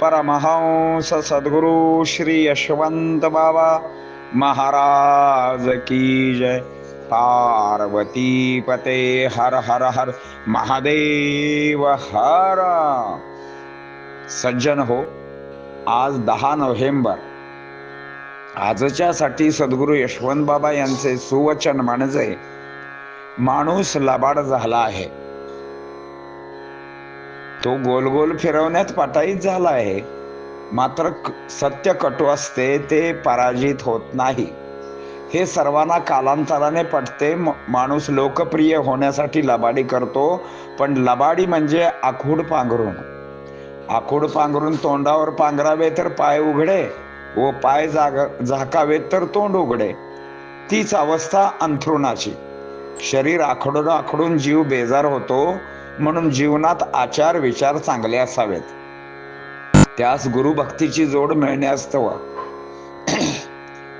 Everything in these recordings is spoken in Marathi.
परमहंस सद्गुरु श्री यशवंत बाबा महाराज की जय। पार्वती पते हर हर हर महादेव हर। सज्जन हो आज दहा नोव्हेंबर. आजच्यासाठी सद्गुरू यशवंत बाबा यांचे सुवचन म्हणजे माणूस लबाड झाला आहे. तो गोल गोल फिरवण्यात पटाईत झाला आहे. मात्र सत्य कटू असते ते पराजित होत नाही. हे सर्वांना कालांतराने पटते म- माणूस लोकप्रिय होण्यासाठी लबाडी करतो पण लबाडी म्हणजे आखूड पांघरून आखूड पांघरून तोंडावर पांघरावे तर पाय उघडे व पाय जाग झाकावे तर तोंड उघडे. तीच अवस्था अंथरुणाची. शरीर आखडून आखडून जीव बेजार होतो म्हणून जीवनात आचार विचार चांगले असावेत. त्यास गुरुभक्तीची जोड मिळण्यास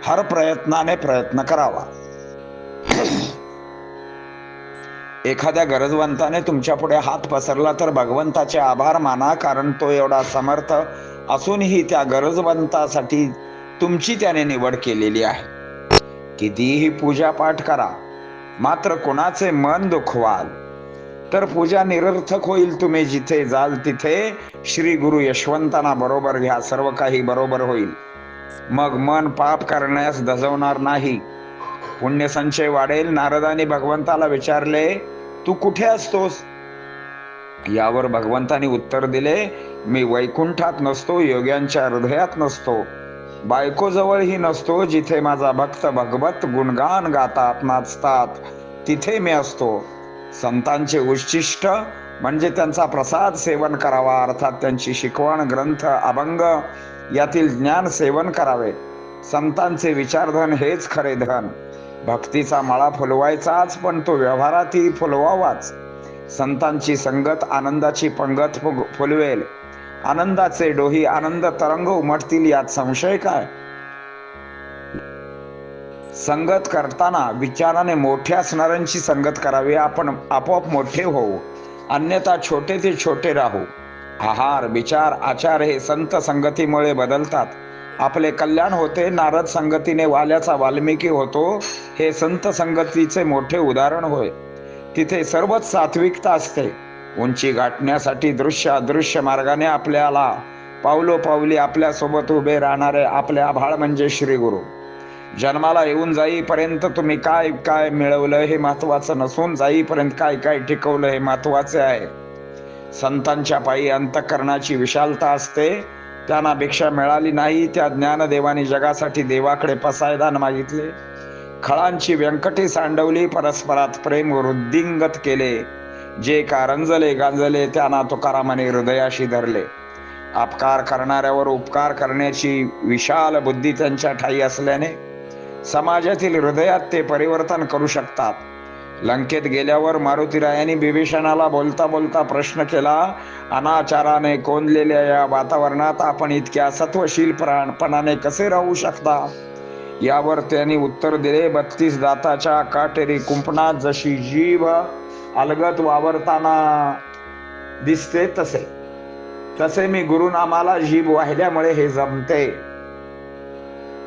हर प्रयत्नाने प्रयत्न करावा. एखाद्या गरजवंताने तुमच्यापुढे हात पसरला तर भगवंताचे आभार माना कारण तो एवढा समर्थ असूनही त्या गरजवंतासाठी तुमची त्याने निवड केलेली आहे. कितीही पूजा पाठ करा मात्र कोणाचे मन दुखवाल? तर पूजा निरर्थक होईल तुम्ही जिथे जाल तिथे श्री गुरु यशवंतांना बरोबर घ्या सर्व काही बरोबर होईल. मग मन पाप करण्यास दजवणार नाही. पुण्यसंचय वाढेल. नारदाने भगवंताला विचारले तू कुठे असतोस? यावर भगवंतानी उत्तर दिले मी वैकुंठात नसतो योग्यांच्या हृदयात नसतो. बायकोजवळही नसतो जिथे माझा भक्त भगवत गुणगान गातात नाचतात तिथे मी असतो. संतांचे उच्चिष्ट म्हणजे त्यांचा प्रसाद सेवन करावा अर्थात त्यांची शिकवण ग्रंथ अभंग यातील ज्ञान सेवन करावे. संतांचे विचारधन हेच खरे धन. भक्तीचा मळा फुलवायचाच पण तो व्यवहारातही फुलवावाच. संतांची संगत आनंदाची पंगत फुग- फुलवेल. आनंदाचे डोही आनंद तरंग उमटतील यात संशय काय? संगत करताना विचाराने मोठे असणाऱ्यांची संगत करावी. आपण आपोआप मोठे होऊ. अन्यथा छोटे ते छोटे राहू. आहार विचार आचार हे संत संगतीमुळे बदलतात. आपले कल्याण होते नारद संगतीने वाल्याचा वाल्मिकी होतो हे संत संगतीचे मोठे उदाहरण होय. तिथे सर्वच सात्विकता असते. उंची गाठण्यासाठी दृश्य अदृश्य मार्गाने आपल्याला पावलो पावली उभे राहणारे आपले आभाळ म्हणजे श्री गुरु जन्माला येऊन जाईपर्यंत तुम्ही काय काय मिळवलं हे महत्वाचं नसून जाईपर्यंत काय काय टिकवलं हे महत्त्वाचे आहे. संतांच्या पायी अंतकरणाची विशालता असते. त्यांना भिक्षा मिळाली नाही त्या ज्ञानदेवाने जगासाठी देवाकडे पसायदान मागितले. खळांची व्यंकटी सांडवली परस्परात प्रेम वृद्धिंगत केले. जे कारंजले गांजले त्यांना तुकारामाने हृदयाशी धरले. अपकार करणाऱ्यावर उपकार करण्याची विशाल बुद्धी त्यांच्या ठाई असल्याने समाजातील हृदयात ते परिवर्तन करू शकतात. लंकेत गेल्यावर मारुतीरायांनी बिभीषणाला बोलता बोलता प्रश्न केला अनाचाराने कोंदलेल्या या वातावरणात आपण इतक्या सत्वशील प्राणपणाने कसे राहू शकता? यावर त्यांनी उत्तर दिले बत्तीस दाताच्या काटेरी कुंपणात जशी जीभ अलगत वावरताना दिसते तसे. तसे मी गुरुनामाला जीभ वाहिल्यामुळे हे जमते.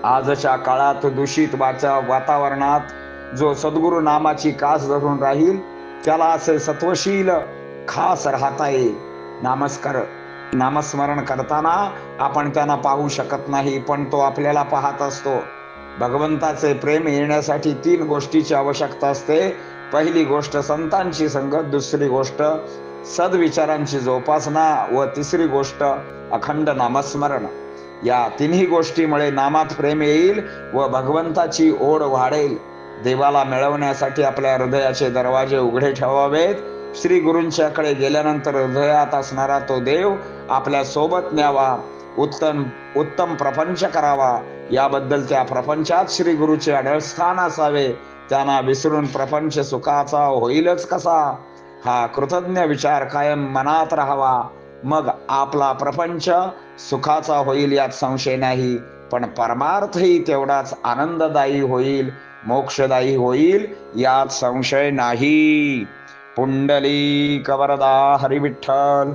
आजच्या काळात दूषित वाचा वातावरणात जो सद्गुरु नामाची कास धरून राहील त्याला असे सत्वशील खास राहता येईल नामस्कार. नामस्मरण करताना आपण त्यांना पाहू शकत नाही पण तो आपल्याला पाहत असतो. भगवंताचे प्रेम येण्यासाठी तीन गोष्टीची आवश्यकता असते. पहिली गोष्ट संतांची संगत दुसरी गोष्ट सद्विचारांची जोपासना व तिसरी गोष्ट अखंड नामस्मरण. या तिन्ही गोष्टीमुळे नामात प्रेम येईल व भगवंताची ओढ वाढेल. देवाला मिळवण्यासाठी आपल्या हृदयाचे दरवाजे उघडे ठेवावेत. श्री गुरूंच्याकडे गेल्यानंतर हृदयात असणारा तो देव आपल्यासोबत न्यावा. उत्तम उत्तम प्रपंच करावा. याबद्दल त्या प्रपंचात श्री गुरुचे आढळस्थान असावे. त्यांना विसरून प्रपंच सुखाचा होईलच कसा? हा कृतज्ञ विचार कायम मनात राहावा. मग आपला प्रपंच सुखाचा होईल यात संशय नाही पण परमार्थही तेवढाच आनंददायी होईल मोक्षदायी होईल यात संशय नाही. पुंडली कवरदा हरिविठ्ठल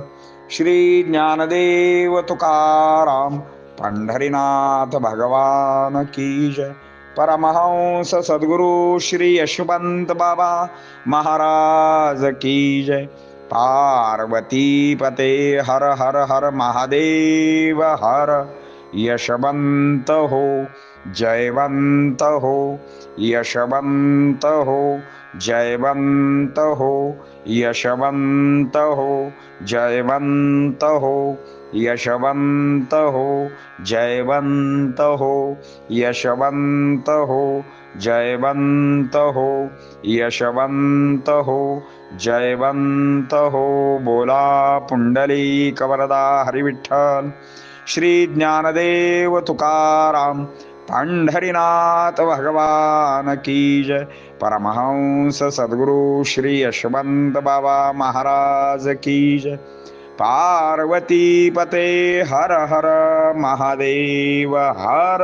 श्री ज्ञानदेव तुकाराम पंढरीनाथ भगवान की जय. परमहंस सद्गुरु श्री यशवंत बाबा महाराज की जय. पार्वती पते हर हर हर महादेव हर। यशवंत हो जयवंत हो यशवंत हो जयवंत हो यशवंत हो यशवंत हो जयवंत हो बोला पुंडली कवरदा हरिविठ्ठल। श्री ज्ञानदेव तुकाराम पंढरीनाथ भगवान की जय। परमहंस सद्गुरु श्री यशवंत बाबा महाराज की जय। पार्वती पते हर हर महादेव हर